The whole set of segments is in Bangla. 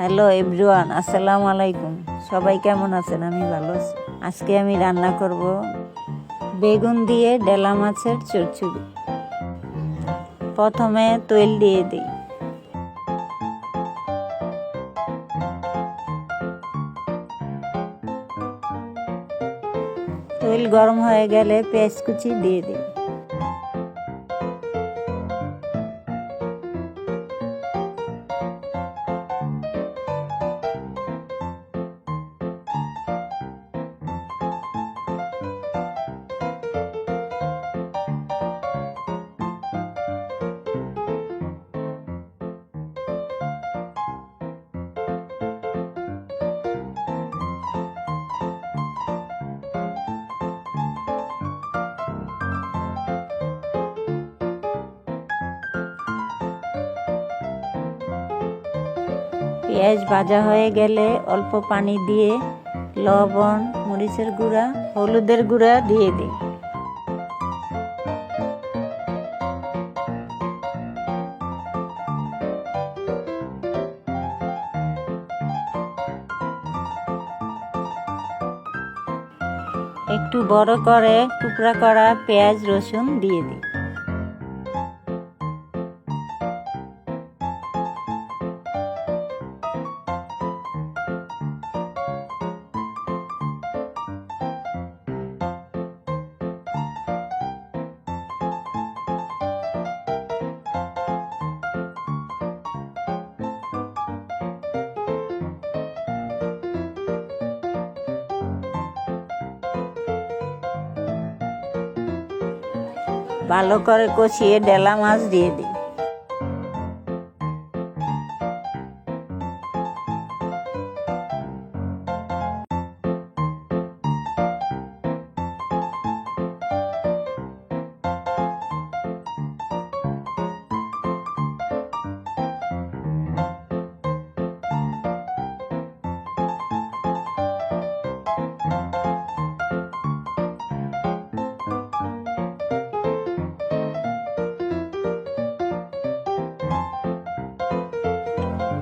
হ্যালো এভরিওয়ান, আসসালামু আলাইকুম। সবাই কেমন আছেন? আমি ভালো আছি। আজকে আমি রান্না করব বেগুন দিয়ে ডেলা মাছের চচ্চড়ি প্রথমে তৈল দিয়ে দিই। তৈল গরম হয়ে গেলে পেঁয়াজ কুচি দিয়ে দিই। পেঁয়াজ ভাজা হয়ে গেলে অল্প পানি দিয়ে লবণ, মরিচের গুঁড়া, হলুদের গুঁড়া দিয়ে দিই। একটু বড় করে টুকরা করা পেঁয়াজ রসুন দিয়ে দিই। ভালো করে কষিয়ে ডেলা মাছ দিয়ে দিই।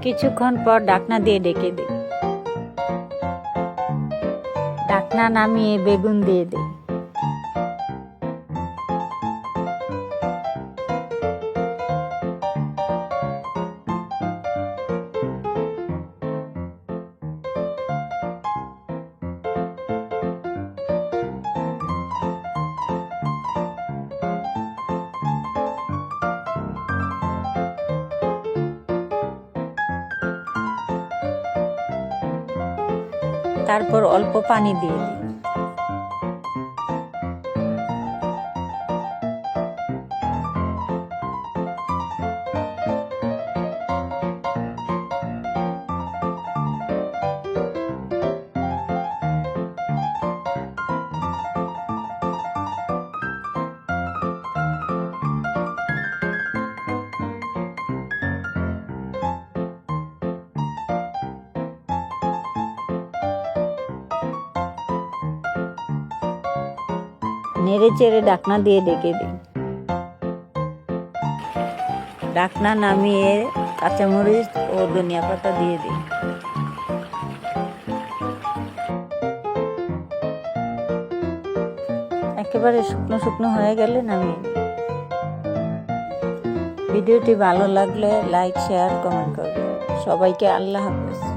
কিছুক্ষণ পর ডাকনা দিয়ে ডেকে দিই ডাকনা নামিয়ে বেগুন দিয়ে দিই তারপর অল্প পানি দিয়ে দিই। নেড়ে চেড়ে ডাকনা দিয়ে ডেকে দিই। ডাকনা নামিয়ে কাঁচামরিচ ও ধনিয়া পাতা দিয়ে দিই। একেবারে শুকনো শুকনো হয়ে গেলে নামিয়ে ভিডিওটি ভালো লাগলে লাইক, শেয়ার, কমেন্ট করবে সবাইকে আল্লাহ হাফেজ।